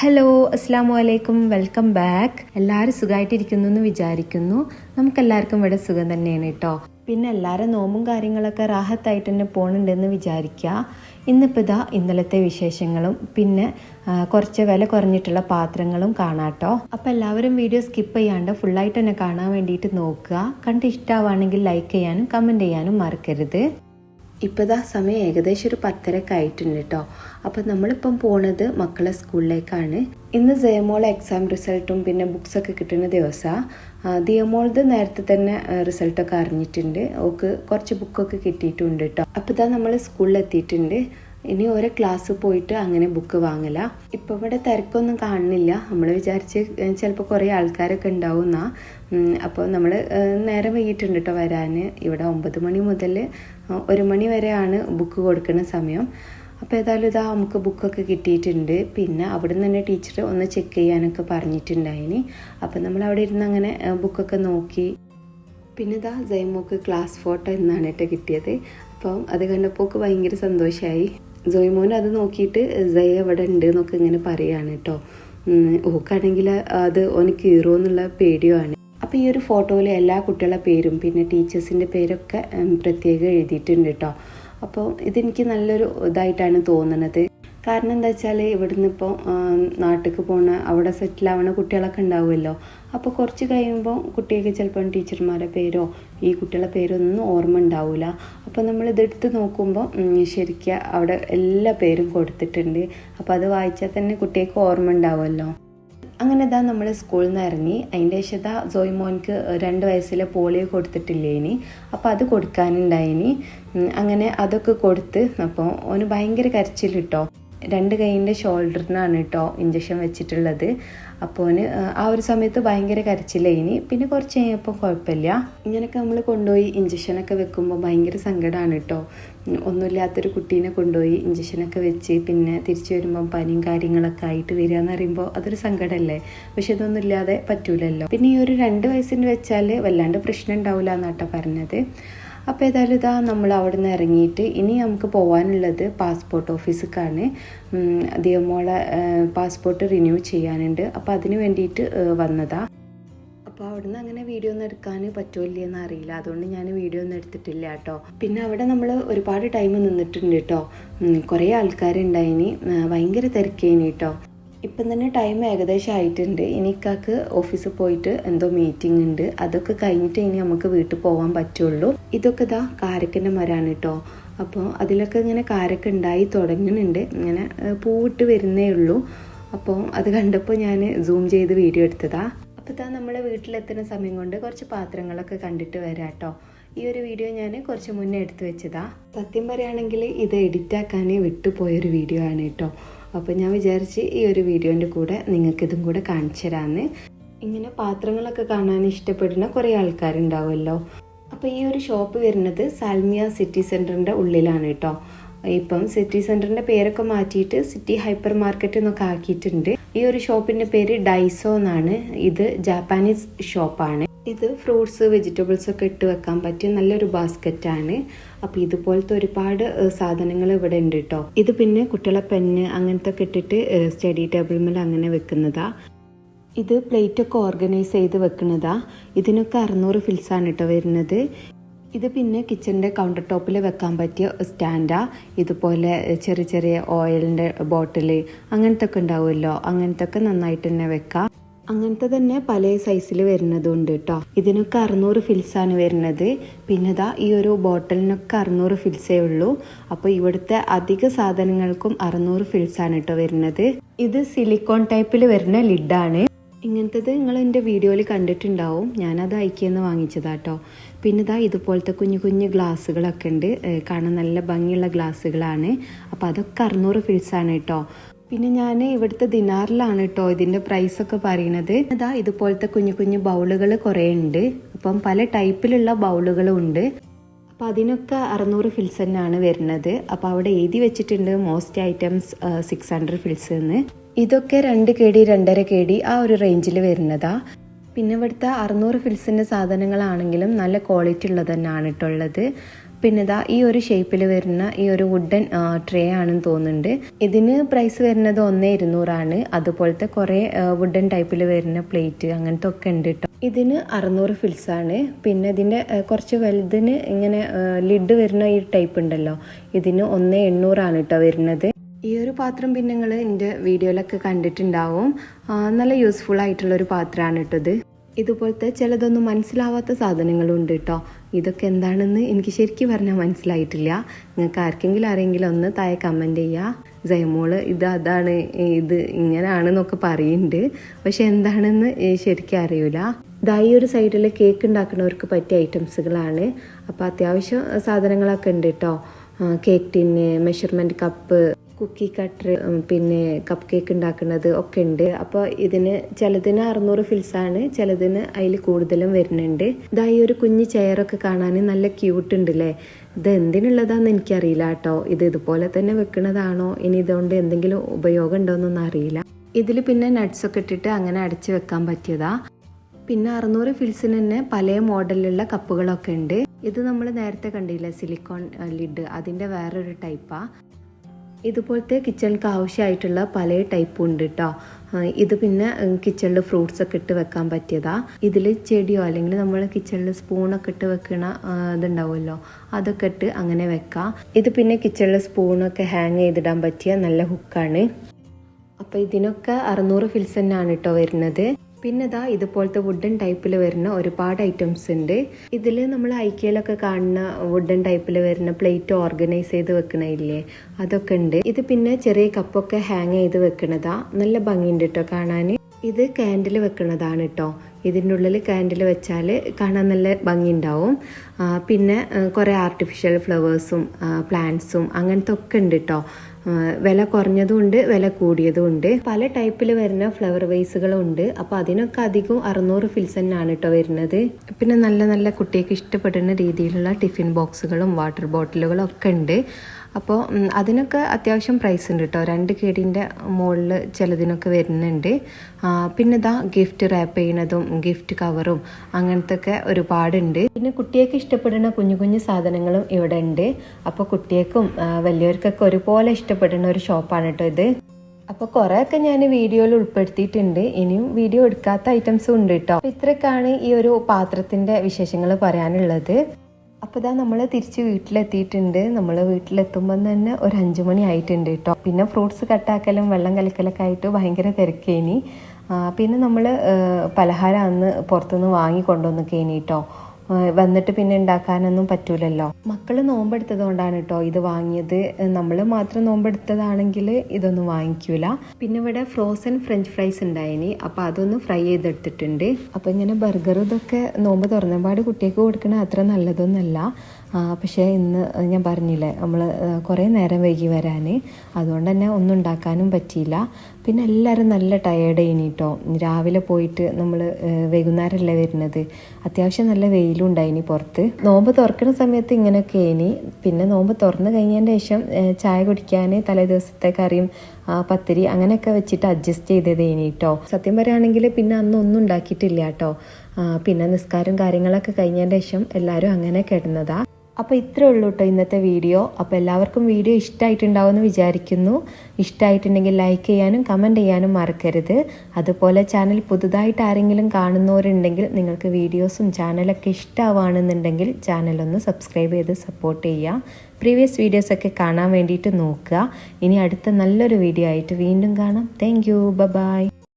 Hello അസ്സാം വലൈക്കും welcome back എല്ലാവരും സുഖമായിട്ടിരിക്കുന്നു എന്ന് വിചാരിക്കുന്നു. നമുക്കെല്ലാവർക്കും ഇവിടെ സുഖം തന്നെയാണ് കേട്ടോ. പിന്നെ എല്ലാവരും നോമ്പും കാര്യങ്ങളൊക്കെ റാഹത്തായിട്ട് തന്നെ പോകണുണ്ടെന്ന് വിചാരിക്കുക. ഇന്നിപ്പോൾ ഇതാ ഇന്നലത്തെ വിശേഷങ്ങളും പിന്നെ കുറച്ച് വില കുറഞ്ഞിട്ടുള്ള പാത്രങ്ങളും കാണാട്ടോ അപ്പോൾ എല്ലാവരും വീഡിയോ സ്കിപ്പ് ചെയ്യാണ്ട് ഫുള്ളായിട്ട് തന്നെ കാണാൻ വേണ്ടിയിട്ട് നോക്കുക. കണ്ട് ഇഷ്ടമാവുകയാണെങ്കിൽ ലൈക്ക് ചെയ്യാനും കമന്റ് ചെയ്യാനും മറക്കരുത്. ഇപ്പോൾ ഇതാ സമയം ഏകദേശം ഒരു പത്തരക്ക് ആയിട്ടുണ്ട് കേട്ടോ അപ്പോൾ നമ്മളിപ്പം പോണത് മക്കളെ സ്കൂളിലേക്കാണ്. ഇന്ന് ജയമോളെ എക്സാം റിസൾട്ടും പിന്നെ ബുക്സൊക്കെ കിട്ടുന്ന ദിവസമാണ് ദിയമോളത് നേരത്തെ തന്നെ റിസൾട്ടൊക്കെ അറിഞ്ഞിട്ടുണ്ട്. ഓക്ക് കുറച്ച് ബുക്കൊക്കെ കിട്ടിയിട്ടുണ്ട് കേട്ടോ അപ്പോൾ ഇതാ നമ്മൾ സ്കൂളിലെത്തിയിട്ടുണ്ട്. ഇനി ഓരോ ക്ലാസ് പോയിട്ട് അങ്ങനെ ബുക്ക് വാങ്ങല. ഇപ്പൊ ഇവിടെ തിരക്കൊന്നും കാണുന്നില്ല. നമ്മൾ വിചാരിച്ച് ചിലപ്പോൾ കുറേ ആൾക്കാരൊക്കെ ഉണ്ടാവും എന്നാ അപ്പോൾ നമ്മൾ നേരം വൈകിട്ടുണ്ട് കേട്ടോ വരാൻ ഇവിടെ ഒമ്പത് മണി മുതൽ ഒരു മണി വരെയാണ് ബുക്ക് കൊടുക്കുന്ന സമയം. അപ്പോൾ ഏതായാലും ഇതാ നമുക്ക് ബുക്കൊക്കെ കിട്ടിയിട്ടുണ്ട്. പിന്നെ അവിടെ നിന്ന് തന്നെ ടീച്ചർ ഒന്ന് ചെക്ക് ചെയ്യാനൊക്കെ പറഞ്ഞിട്ടുണ്ടായിനി. അപ്പോൾ നമ്മൾ അവിടെ ഇരുന്ന് അങ്ങനെ ബുക്കൊക്കെ നോക്കി. പിന്നെ ഇതാ ജയ്മോക്ക് ക്ലാസ് ഫോട്ടോ എന്നാണ് കേട്ടോ കിട്ടിയത്. അപ്പം അത് കണ്ടപ്പോൾ ഒക്കെ ഭയങ്കര സന്തോഷമായി ജോയ്മോൻ അത് നോക്കിയിട്ട് ജയ എവിടെ ഉണ്ട് എന്നൊക്കെ ഇങ്ങനെ പറയുകയാണ് കേട്ടോ. ഓക്കാണെങ്കിൽ അത് ഓന് കീറുമെന്നുള്ള പേടിയുമാണ് അപ്പോൾ ഈ ഒരു ഫോട്ടോയിൽ എല്ലാ കുട്ടികളുടെ പേരും പിന്നെ ടീച്ചേഴ്സിന്റെ പേരൊക്കെ പ്രത്യേകം എഴുതിയിട്ടുണ്ട് കേട്ടോ അപ്പോൾ ഇതെനിക്ക് നല്ലൊരു ഇതായിട്ടാണ് തോന്നുന്നത് കാരണം എന്താ വെച്ചാൽ ഇവിടുന്ന് ഇപ്പോൾ നാട്ടിലേക്ക് പോണ അവിടെ സെറ്റിൽ കുട്ടികളൊക്കെ ഉണ്ടാവുമല്ലോ. അപ്പോൾ കുറച്ച് കഴിയുമ്പോൾ കുട്ടികൾക്ക് ചിലപ്പം ടീച്ചർമാരുടെ പേരോ ഈ കുട്ടികളുടെ പേരോ ഒന്നും ഓർമ്മ ഉണ്ടാവില്ല അപ്പോൾ നമ്മൾ ഇതെടുത്ത് നോക്കുമ്പോൾ ശരിക്കും അവിടെ എല്ലാ പേരും കൊടുത്തിട്ടുണ്ട്. അപ്പോൾ അത് വായിച്ചാൽ തന്നെ കുട്ടികൾക്ക് ഓർമ്മ ഉണ്ടാവുമല്ലോ. അങ്ങനെ ഇതാ നമ്മൾ സ്കൂളിൽ നിന്ന് ഇറങ്ങി. അതിന്റെ ശേഷം ഇതാ ജോയ് മോൻക്ക് രണ്ട് വയസ്സിലെ പോളിയോ കൊടുത്തിട്ടില്ലേ ഇനി. അപ്പോൾ അത് കൊടുക്കാനുണ്ടായിനി. അങ്ങനെ അതൊക്കെ കൊടുത്ത് അപ്പോൾ ഓന് ഭയങ്കര കരച്ചിൽ കിട്ടോ രണ്ട് കൈയിന്റെ ഷോൾഡറിനാണ് കേട്ടോ ഇഞ്ചക്ഷൻ വെച്ചിട്ടുള്ളത്. അപ്പോൾ ആ ഒരു സമയത്ത് ഭയങ്കര കരച്ചിലേനി പിന്നെ കുറച്ച് കഴിഞ്ഞപ്പോൾ കുഴപ്പമില്ല. ഇങ്ങനെയൊക്കെ നമ്മൾ കൊണ്ടുപോയി ഇഞ്ചക്ഷനൊക്കെ വെക്കുമ്പോൾ ഭയങ്കര സങ്കടമാണ് കേട്ടോ. ഒന്നുമില്ലാത്തൊരു കുട്ടീനെ കൊണ്ടുപോയി ഇഞ്ചക്ഷനൊക്കെ വെച്ച് പിന്നെ തിരിച്ചു വരുമ്പോൾ പനിയും കാര്യങ്ങളൊക്കെ ആയിട്ട് വരിക എന്ന് പറയുമ്പോൾ അതൊരു സങ്കടമല്ലേ? പക്ഷെ ഇതൊന്നും ഇല്ലാതെ പറ്റൂലല്ലോ. പിന്നെ ഈ ഒരു രണ്ട് വയസ്സിന് വെച്ചാൽ വല്ലാണ്ട് പ്രശ്നം ഉണ്ടാവില്ല എന്നാട്ടോ പറഞ്ഞത്. അപ്പോൾ ഏതായാലും ഇതാ നമ്മൾ അവിടെ നിന്ന് ഇറങ്ങിയിട്ട് ഇനി നമുക്ക് പോകാനുള്ളത് പാസ്പോർട്ട് ഓഫീസിലേക്കാണ് ദിയമോളെ പാസ്പോർട്ട് റിന്യൂ ചെയ്യാനുണ്ട്. അപ്പോൾ അതിന് വേണ്ടിയിട്ട് വന്നതാണ് വന്നതാ. അപ്പോൾ അവിടുന്ന് അങ്ങനെ വീഡിയോ ഒന്നും എടുക്കാൻ പറ്റുമല്ലേ എന്ന് അറിയില്ല. അതുകൊണ്ട് ഞാൻ വീഡിയോ ഒന്നും എടുത്തിട്ടില്ല കേട്ടോ. പിന്നെ അവിടെ നമ്മൾ ഒരുപാട് ടൈം നിന്നിട്ടുണ്ട് കേട്ടോ. കുറേ ആൾക്കാരുണ്ടായിനി. ഭയങ്കര തിരക്കേനി കേട്ടോ. ഇപ്പം തന്നെ ടൈം ഏകദേശം ആയിട്ടുണ്ട്. ഇനി ഇക്കാക്ക് ഓഫീസിൽ പോയിട്ട് എന്തോ മീറ്റിംഗ് ഉണ്ട്. അതൊക്കെ കഴിഞ്ഞിട്ട് ഇനി നമുക്ക് വീട്ടിൽ പോകാൻ പറ്റുള്ളൂ. ഇതൊക്കെ ഇതാ കാരക്കന്റെ മരമാണ് കേട്ടോ അപ്പോൾ അതിലൊക്കെ ഇങ്ങനെ കാരക്ക ഉണ്ടായി തുടങ്ങുന്നുണ്ട്. ഇങ്ങനെ പൂവിട്ട് വരുന്നേ ഉള്ളൂ. അപ്പോൾ അത് കണ്ടപ്പോൾ ഞാൻ സൂം ചെയ്ത് വീഡിയോ എടുത്തതാ. അപ്പോൾ ഇതാ നമ്മളെ വീട്ടിലെത്തുന്ന സമയം കൊണ്ട് കുറച്ച് പാത്രങ്ങളൊക്കെ കണ്ടിട്ട് വരാം കേട്ടോ ഈ ഒരു വീഡിയോ ഞാൻ കുറച്ച് മുന്നേ എടുത്തു വെച്ചതാ. സത്യം പറയുകയാണെങ്കിൽ ഇത് എഡിറ്റാക്കാൻ വിട്ടുപോയൊരു വീഡിയോ ആണ് കേട്ടോ അപ്പോൾ ഞാൻ വിചാരിച്ച് ഈ ഒരു വീഡിയോന്റെ കൂടെ നിങ്ങൾക്കിതും കൂടെ കാണിച്ചു തരാമെന്ന് ഇങ്ങനെ പാത്രങ്ങളൊക്കെ കാണാൻ ഇഷ്ടപ്പെടുന്ന കുറേ ആൾക്കാരുണ്ടാവുമല്ലോ. അപ്പോൾ ഈ ഒരു ഷോപ്പ് വരുന്നത് സാൽമിയ സിറ്റി സെന്ററിന്റെ ഉള്ളിലാണ് കേട്ടോ ഇപ്പം സിറ്റി സെന്ററിന്റെ പേരൊക്കെ മാറ്റിയിട്ട് സിറ്റി ഹൈപ്പർ മാർക്കറ്റ് എന്നൊക്കെ ആക്കിയിട്ടുണ്ട്. ഈ ഒരു ഷോപ്പിന്റെ പേര് ഡൈസോ എന്നാണ്. ഇത് ജാപ്പാനീസ് ഷോപ്പാണ് ഇത് ഫ്രൂട്ട്സ് വെജിറ്റബിൾസ് ഒക്കെ ഇട്ട് വെക്കാൻ പറ്റിയ നല്ലൊരു ബാസ്ക്കറ്റാണ് അപ്പോൾ ഇതുപോലത്തെ ഒരുപാട് സാധനങ്ങൾ ഇവിടെ ഉണ്ട് കേട്ടോ ഇത് പിന്നെ കുട്ടികളെ പെന്ന് അങ്ങനത്തെ ഒക്കെ ഇട്ടിട്ട് സ്റ്റഡി ടേബിളിൽ അങ്ങനെ വെക്കുന്നതാ. ഇത് പ്ലേറ്റ് ഒക്കെ ഓർഗനൈസ് ചെയ്ത് വെക്കുന്നതാ. ഇതിനൊക്കെ അറുന്നൂറ് ഫിൽസാണ് കേട്ടോ വരുന്നത്. ഇത് പിന്നെ കിച്ചണിന്റെ കൗണ്ടർ ടോപ്പിൽ വെക്കാൻ പറ്റിയ സ്റ്റാൻഡാ ഇതുപോലെ ചെറിയ ചെറിയ ഓയിലിന്റെ ബോട്ടിൽ അങ്ങനത്തെ ഒക്കെ ഉണ്ടാവുമല്ലോ. അങ്ങനത്തെ ഒക്കെ നന്നായിട്ട് തന്നെ വെക്കാം. അങ്ങനത്തെ തന്നെ പല സൈസിൽ വരുന്നതുണ്ട് കേട്ടോ ഇതിനൊക്കെ അറുന്നൂറ് ഫിൽസാണ് വരുന്നത്. പിന്നെ ഇതാ ഈ ഒരു ബോട്ടിലിനൊക്കെ അറുന്നൂറ് ഫിൽസേ ഉള്ളൂ. അപ്പോൾ ഇവിടുത്തെ അധിക സാധനങ്ങൾക്കും അറുന്നൂറ് ഫിൽസാണ് കേട്ടോ വരുന്നത്. ഇത് സിലിക്കോൺ ടൈപ്പിൽ വരുന്ന ലിഡാണ് ഇങ്ങനത്തത് നിങ്ങൾ എന്റെ വീഡിയോയിൽ കണ്ടിട്ടുണ്ടാവും. ഞാനത് അയക്കിയെന്ന് വാങ്ങിച്ചതാട്ടോ. പിന്നെ ഇതാ ഇതുപോലത്തെ കുഞ്ഞു കുഞ്ഞു ഗ്ലാസ്സുകളൊക്കെ ഉണ്ട്. കാണാൻ നല്ല ഭംഗിയുള്ള ഗ്ലാസ്സുകളാണ്. അപ്പോൾ അതൊക്കെ അറുന്നൂറ് ഫിൽസാണ് കേട്ടോ പിന്നെ ഞാൻ ഇവിടുത്തെ ദിനാറിലാണ് കേട്ടോ ഇതിന്റെ പ്രൈസൊക്കെ പറയണത് ഇതാ ഇതുപോലത്തെ കുഞ്ഞു കുഞ്ഞു ബൗളുകൾ കുറേ ഉണ്ട്. അപ്പം പല ടൈപ്പിലുള്ള ബൗളുകളും ഉണ്ട്. അപ്പോൾ അതിനൊക്കെ അറുന്നൂറ് ഫിൽസ് തന്നെയാണ് വരുന്നത്. അപ്പോൾ അവിടെ എഴുതി വെച്ചിട്ടുണ്ട് most items six hundred fils എന്ന്. ഇതൊക്കെ രണ്ട് കെ ഡി രണ്ടര കെ ഡി ആ ഒരു റേഞ്ചിൽ വരുന്നതാ. പിന്നെ ഇവിടുത്തെ അറുന്നൂറ് ഫിൽസിന്റെ സാധനങ്ങളാണെങ്കിലും നല്ല ക്വാളിറ്റി ഉള്ളത് തന്നെയാണ് ഇട്ടുള്ളത് പിന്നെ ഇതാ ഈ ഒരു ഷേപ്പിൽ വരുന്ന ഈ ഒരു വുഡൻ ട്രേ ആണെന്ന് തോന്നുന്നുണ്ട്. ഇതിന് പ്രൈസ് വരുന്നത് ഒന്നേ ഇരുന്നൂറാണ്. അതുപോലത്തെ കുറേ വുഡൻ ടൈപ്പിൽ വരുന്ന പ്ലേറ്റ് അങ്ങനത്തെ ഒക്കെ ഉണ്ട് കേട്ടോ ഇതിന് അറുന്നൂറ് ഫിൽസാണ് പിന്നെ ഇതിന്റെ കുറച്ച് വലുതിന് ഇങ്ങനെ ലിഡ് വരുന്ന ഈ ടൈപ്പ് ഉണ്ടല്ലോ. ഇതിന് ഒന്ന് എണ്ണൂറാണ് കേട്ടോ വരുന്നത്. ഈ ഒരു പാത്രം പിന്നെ നിങ്ങൾ എന്റെ വീഡിയോയിലൊക്കെ കണ്ടിട്ടുണ്ടാവും. നല്ല യൂസ്ഫുൾ ആയിട്ടുള്ള ഒരു പാത്രമാണ് കേട്ടോ ഇത്. ഇതുപോലത്തെ ചിലതൊന്നും മനസ്സിലാവാത്ത സാധനങ്ങളും ഉണ്ട് കേട്ടോ ഇതൊക്കെ എന്താണെന്ന് എനിക്ക് ശരിക്കും പറഞ്ഞാൽ മനസ്സിലായിട്ടില്ല. നിങ്ങൾക്ക് ആർക്കെങ്കിലും ആരെങ്കിലും ഒന്ന് താഴെ കമന്റ് ചെയ്യുക ജയമോൾ ഇത് അതാണ് ഇത് ഇങ്ങനെയാണെന്നൊക്കെ പറയുന്നുണ്ട് പക്ഷെ എന്താണെന്ന് ശരിക്കും അറിയില്ല ഇതാ ഈ ഒരു സൈഡിൽ കേക്ക് ഉണ്ടാക്കുന്നവർക്ക് പറ്റിയ ഐറ്റംസുകളാണ് അപ്പോൾ അത്യാവശ്യം സാധനങ്ങളൊക്കെ ഉണ്ട് കേട്ടോ cake tin measurement cup cookie cutter പിന്നെ കപ്പ് കേക്ക് ഉണ്ടാക്കുന്നത് ഒക്കെ ഉണ്ട്. അപ്പോൾ ഇതിന് ചിലതിന് അറുന്നൂറ് ഫിൽസാണ് ചിലതിന് അതിൽ കൂടുതലും വരുന്നുണ്ട്. ഇതാ ഈ ഒരു കുഞ്ഞ് ചെയറൊക്കെ കാണാൻ നല്ല ക്യൂട്ട് ഉണ്ട് അല്ലേ ഇത് എന്തിനുള്ളതാണെന്ന് എനിക്കറിയില്ല കേട്ടോ ഇത് ഇതുപോലെ തന്നെ വെക്കുന്നതാണോ ഇനി ഇതുകൊണ്ട് എന്തെങ്കിലും ഉപയോഗം ഉണ്ടോ എന്നൊന്നും അറിയില്ല. ഇതിൽ പിന്നെ നട്ട്സൊക്കെ ഇട്ടിട്ട് അങ്ങനെ അടച്ചു വെക്കാൻ പറ്റിയതാ. പിന്നെ അറുന്നൂറ് ഫിൽസിന് തന്നെ പല മോഡലിലുള്ള കപ്പുകളൊക്കെ ഉണ്ട്. ഇത് നമ്മൾ നേരത്തെ കണ്ടില്ല സിലിക്കോൺ ലിഡ് അതിന്റെ വേറൊരു ടൈപ്പാ ഇതുപോലത്തെ കിച്ചണിക്ക് ആവശ്യമായിട്ടുള്ള പല ടൈപ്പും ഉണ്ട് കേട്ടോ ഇത് പിന്നെ കിച്ചണിൽ ഫ്രൂട്ട്സ് ഒക്കെ ഇട്ട് വെക്കാൻ പറ്റിയതാ. ഇതിൽ ചെടിയോ അല്ലെങ്കിൽ നമ്മൾ കിച്ചണിൽ സ്പൂണൊക്കെ ഇട്ട് വെക്കണ ഇതുണ്ടാവുമല്ലോ. അതൊക്കെ ഇട്ട് അങ്ങനെ വെക്കാം. ഇത് പിന്നെ കിച്ചണിൽ സ്പൂണൊക്കെ ഹാങ് ചെയ്തിടാൻ പറ്റിയ നല്ല ഹുക്കാണ് അപ്പോൾ ഇതിനൊക്കെ അറുന്നൂറ് ഫിൽസ് തന്നെയാണ് കേട്ടോ വരുന്നത്. പിന്നെ ഇതാ ഇതുപോലത്തെ വുഡൻ ടൈപ്പിൽ വരുന്ന ഒരുപാട് ഐറ്റംസ് ഉണ്ട്. ഇതിൽ നമ്മൾ ഐക്യയിലൊക്കെ കാണുന്ന വുഡൻ ടൈപ്പിൽ വരുന്ന പ്ലേറ്റ് ഓർഗനൈസ് ചെയ്ത് വെക്കണില്ലേ അതൊക്കെ ഉണ്ട്. ഇത് പിന്നെ ചെറിയ കപ്പൊക്കെ ഹാങ് ചെയ്ത് വെക്കണതാ. നല്ല ഭംഗിയുണ്ട് കേട്ടോ കാണാൻ ഇത് കാൻഡിൽ വെക്കണതാണ് കേട്ടോ ഇതിന്റെ ഉള്ളിൽ കാൻഡിൽ വെച്ചാൽ കാണാൻ നല്ല ഭംഗി ഉണ്ടാവും പിന്നെ കുറേ ആർട്ടിഫിഷ്യൽ ഫ്ലവേഴ്സും പ്ലാന്റ്സും അങ്ങനത്തെ ഒക്കെ ഉണ്ട് കേട്ടോ വില കുറഞ്ഞതും ഉണ്ട് വില കൂടിയതും ഉണ്ട് പല ടൈപ്പിൽ വരുന്ന ഫ്ലവർ വൈസുകളുണ്ട് അപ്പോൾ അതിനൊക്കെ അധികം അറുന്നൂറ് ഫിൽസ് തന്നെയാണ് കേട്ടോ വരുന്നത്. പിന്നെ നല്ല നല്ല കുട്ടികൾക്ക് ഇഷ്ടപ്പെടുന്ന രീതിയിലുള്ള ടിഫിൻ ബോക്സുകളും വാട്ടർ ബോട്ടിലുകളും ഒക്കെ ഉണ്ട്. അപ്പോൾ അതിനൊക്കെ അത്യാവശ്യം പ്രൈസ് ഉണ്ട് കേട്ടോ രണ്ട് കേടിന്റെ മുകളിൽ ചിലതിനൊക്കെ വരുന്നുണ്ട്. പിന്നെ ഇതാ ഗിഫ്റ്റ് റാപ്പ് ചെയ്യണതും ഗിഫ്റ്റ് കവറും അങ്ങനത്തെ ഒക്കെ ഒരുപാടുണ്ട്. പിന്നെ കുട്ടിയൊക്കെ ഇഷ്ടപ്പെടുന്ന കുഞ്ഞു കുഞ്ഞു സാധനങ്ങളും ഇവിടെ ഉണ്ട്. അപ്പോൾ കുട്ടിയേക്കും വലിയവർക്കൊക്കെ ഒരുപോലെ ഇഷ്ടപ്പെടുന്ന ഒരു ഷോപ്പാണ് കേട്ടോ ഇത്. അപ്പോൾ കുറേയൊക്കെ ഞാൻ വീഡിയോയിൽ ഉൾപ്പെടുത്തിയിട്ടുണ്ട്. ഇനിയും വീഡിയോ എടുക്കാത്ത ഐറ്റംസും ഉണ്ട് കേട്ടോ അപ്പോൾ ഇത്രയൊക്കെയാണ് ഈ ഒരു പാത്രത്തിന്റെ വിശേഷങ്ങൾ പറയാനുള്ളത്. അപ്പോൾ ഇതാ നമ്മൾ തിരിച്ച് വീട്ടിലെത്തിയിട്ടുണ്ട്. നമ്മൾ വീട്ടിലെത്തുമ്പം തന്നെ ഒരു അഞ്ച് മണി ആയിട്ടുണ്ട് കേട്ടോ പിന്നെ ഫ്രൂട്ട്സ് കട്ടാക്കലും വെള്ളം കലക്കലൊക്കെ ആയിട്ട് ഭയങ്കര തിരക്കേനി. പിന്നെ നമ്മൾ പലഹാരം അന്ന് പുറത്തുനിന്ന് വാങ്ങി കൊണ്ടുവന്നൊക്കേനി കേട്ടോ ആ, വന്നിട്ട് പിന്നെ ഉണ്ടാക്കാനൊന്നും പറ്റൂലല്ലോ. മക്കൾ നോമ്പെടുത്തത് കൊണ്ടാണ് കേട്ടോ ഇത് വാങ്ങിയത്. നമ്മൾ മാത്രം നോമ്പെടുത്തതാണെങ്കിൽ ഇതൊന്നും വാങ്ങിക്കൂല. പിന്നെ ഇവിടെ ഫ്രോസൺ ഫ്രഞ്ച് ഫ്രൈസ് ഉണ്ടായിനി. അപ്പോൾ അതൊന്ന് ഫ്രൈ ചെയ്തെടുത്തിട്ടുണ്ട്. അപ്പോൾ ഇങ്ങനെ ബർഗർ ഇതൊക്കെ നോമ്പ് തുറന്നപാട് കുട്ടികൾക്ക് കൊടുക്കണ അത്ര നല്ലതൊന്നുമല്ല പക്ഷേ ഇന്ന് ഞാൻ പറഞ്ഞില്ലേ നമ്മൾ കുറേ നേരം വൈകി വരാൻ അതുകൊണ്ട് തന്നെ ഒന്നും ഉണ്ടാക്കാനും പറ്റിയില്ല. പിന്നെ എല്ലാവരും നല്ല ടയേർഡ് കഴിഞ്ഞിട്ടോ രാവിലെ പോയിട്ട് നമ്മൾ വൈകുന്നേരമല്ലേ വരുന്നത്. അത്യാവശ്യം നല്ല വെയിലും ഉണ്ടായിനി പുറത്ത്. നോമ്പ് തുറക്കുന്ന സമയത്ത് ഇങ്ങനെയൊക്കെ ഇനി പിന്നെ നോമ്പ് തുറന്നു കഴിഞ്ഞതിന്റെ ശേഷം ചായ കുടിക്കാൻ തലേ ദിവസത്തെ കറിയും പത്തിരി അങ്ങനെയൊക്കെ വെച്ചിട്ട് അഡ്ജസ്റ്റ് ചെയ്തത് ഇനിട്ടോ സത്യം പറയുകയാണെങ്കിൽ പിന്നെ അന്ന് ഒന്നും ഉണ്ടാക്കിയിട്ടില്ല കേട്ടോ. പിന്നെ നിസ്കാരം കാര്യങ്ങളൊക്കെ കഴിഞ്ഞതിന്റെ ശേഷം എല്ലാവരും അങ്ങനെ കിടന്നതാ. അപ്പോൾ ഇത്രേ ഉള്ളൂ കേട്ടോ ഇന്നത്തെ വീഡിയോ. അപ്പോൾ എല്ലാവർക്കും വീഡിയോ ഇഷ്ടമായിട്ടുണ്ടാവുമെന്ന് വിചാരിക്കുന്നു. ഇഷ്ടമായിട്ടുണ്ടെങ്കിൽ ലൈക്ക് ചെയ്യാനും കമന്റ് ചെയ്യാനും മറക്കരുത്. അതുപോലെ ചാനൽ പുതുതായിട്ട് ആരെങ്കിലും കാണുന്നവരുണ്ടെങ്കിൽ നിങ്ങൾക്ക് വീഡിയോസും ചാനലൊക്കെ ഇഷ്ടമാവുകയാണെന്നുണ്ടെങ്കിൽ ചാനലൊന്ന് സബ്സ്ക്രൈബ് ചെയ്ത് സപ്പോർട്ട് ചെയ്യുക. പ്രീവിയസ് വീഡിയോസൊക്കെ കാണാൻ വേണ്ടിയിട്ട് നോക്കുക. ഇനി അടുത്ത നല്ലൊരു വീഡിയോ ആയിട്ട് വീണ്ടും കാണാം. Thank you by